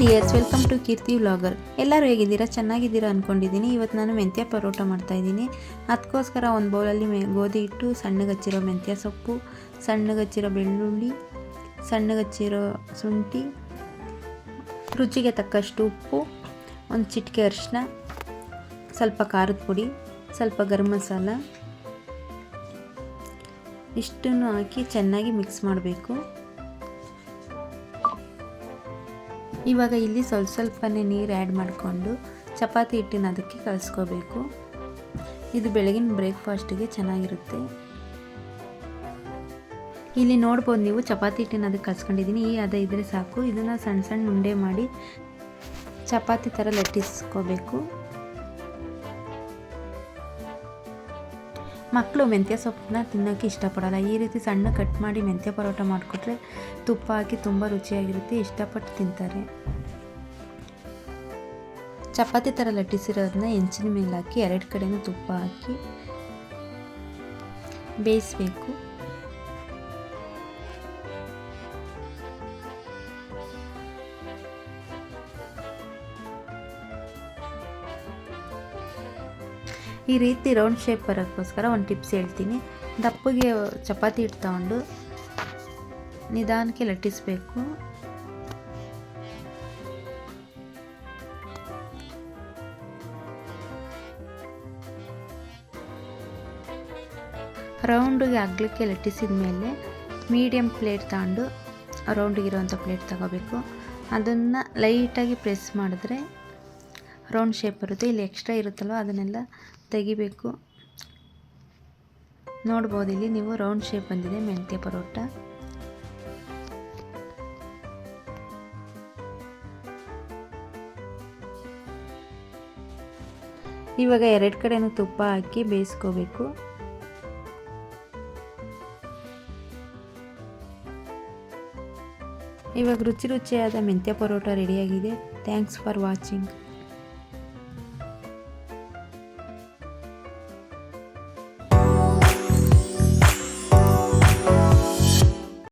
Dears welcome to Keerthi vlogger ಎಲ್ಲರೂ ಹೇಗಿದ್ದೀರಾ? ಚೆನ್ನಾಗಿದ್ದೀರಾ ಅಂದ್ಕೊಂಡಿದ್ದೀನಿ ಇವತ್ತು ನಾನು ಮೆಂತ್ಯ ಪರೋಟ ಮಾಡ್ತಾಯಿದ್ದೀನಿ ಅದಕ್ಕೋಸ್ಕರ ಒಂದು ಬೌಲಲ್ಲಿ ಮೆ ಗೋಧಿ ಹಿಟ್ಟು, ಸಣ್ಣಗಚ್ಚಿರೋ ಮೆಂತ್ಯ ಸೊಪ್ಪು, ಸಣ್ಣಗಚ್ಚಿರೋ ಬೆಳ್ಳುಳ್ಳಿ, ಸಣ್ಣಗಚ್ಚಿರೋ ಶುಂಠಿ, ರುಚಿಗೆ ತಕ್ಕಷ್ಟು ಉಪ್ಪು, ಒಂದು ಚಿಟಿಕೆ ಅರಿಶಿನ ಸ್ವಲ್ಪ ಖಾರದ ಪುಡಿ, ಸ್ವಲ್ಪ ಗರಂ ಮಸಾಲ, ಇಷ್ಟನ್ನು ಹಾಕಿ ಚೆನ್ನಾಗಿ ಮಿಕ್ಸ್ ಮಾಡಬೇಕು. ಇವಾಗ ಇಲ್ಲಿ ಸ್ವಲ್ಪ ಸ್ವಲ್ಪನೇ ನೀರು ಆ್ಯಡ್ ಮಾಡಿಕೊಂಡು ಚಪಾತಿ ಹಿಟ್ಟಿನ ಅದಕ್ಕೆ ಕಲಿಸ್ಕೋಬೇಕು. ಇದು ಬೆಳಗಿನ ಬ್ರೇಕ್ಫಾಸ್ಟಿಗೆ ಚೆನ್ನಾಗಿರುತ್ತೆ. ಇಲ್ಲಿ ನೋಡ್ಬೋದು ನೀವು ಚಪಾತಿ ಹಿಟ್ಟಿನ ಅದಕ್ಕೆ ಕಲ್ಸ್ಕೊಂಡಿದ್ದೀನಿ. ಈ ಅದ ಇದ್ದರೆ ಸಾಕು. ಇದನ್ನು ಸಣ್ಣ ಸಣ್ಣ ಉಂಡೆ ಮಾಡಿ ಚಪಾತಿ ಥರ ಲಟ್ಟಿಸ್ಕೋಬೇಕು. ಮಕ್ಕಳು ಮೆಂತ್ಯ ಸೊಪ್ಪನ್ನ ತಿನ್ನೋಕ್ಕೆ ಇಷ್ಟಪಡೋಲ್ಲ. ಈ ರೀತಿ ಸಣ್ಣ ಕಟ್ ಮಾಡಿ ಮೆಂತ್ಯ ಪರೋಟ ಮಾಡಿಕೊಟ್ರೆ ತುಪ್ಪ ಹಾಕಿ ತುಂಬ ರುಚಿಯಾಗಿರುತ್ತೆ, ಇಷ್ಟಪಟ್ಟು ತಿಂತಾರೆ. ಚಪಾತಿ ಥರ ಲಟ್ಟಿಸಿರೋದನ್ನ ಹೆಂಚಿನ ಮೇಲೆ ಹಾಕಿ ಎರಡು ಕಡೆನೂ ತುಪ್ಪ ಹಾಕಿ ಬೇಯಿಸಬೇಕು. ಈ ರೀತಿ ರೌಂಡ್ ಶೇಪ್ ಬರೋಕ್ಕೋಸ್ಕರ ಒಂದು ಟಿಪ್ಸ್ ಹೇಳ್ತೀನಿ. ದಪ್ಪಗೆ ಚಪಾತಿ ಹಿಟ್ಟು ತಗೊಂಡು ನಿಧಾನಕ್ಕೆ ಲಟ್ಟಿಸಬೇಕು. ರೌಂಡಿಗೆ ಅಗ್ಲಕ್ಕೆ ಲಟ್ಟಿಸಿದ ಮೇಲೆ ಮೀಡಿಯಮ್ ಪ್ಲೇಟ್ ತಗೊಂಡು ರೌಂಡಿಗಿರೋವಂಥ ಪ್ಲೇಟ್ ತಗೋಬೇಕು. ಅದನ್ನು ಲೈಟಾಗಿ ಪ್ರೆಸ್ ಮಾಡಿದ್ರೆ ರೌಂಡ್ ಶೇಪ್ ಬರುತ್ತೆ. ಇಲ್ಲಿ ಎಕ್ಸ್ಟ್ರಾ ಇರುತ್ತಲ್ವ, ಅದನ್ನೆಲ್ಲ ತೆಗಿಬೇಕು. ನೋಡ್ಬೋದು ಇಲ್ಲಿ ನೀವು ರೌಂಡ್ ಶೇಪ್ ಬಂದಿದೆ, ಮೆಂತ್ಯ ಪರೋಟ. ಇವಾಗ ಎರಡು ಕಡೆನೂ ತುಪ್ಪ ಹಾಕಿ ಬೇಯಿಸ್ಕೋಬೇಕು. ಇವಾಗ ರುಚಿ ರುಚಿಯಾದ ಮೆಂತ್ಯ ಪರೋಟ ರೆಡಿಯಾಗಿದೆ ಥ್ಯಾಂಕ್ಸ್ ಫಾರ್ ವಾಚಿಂಗ್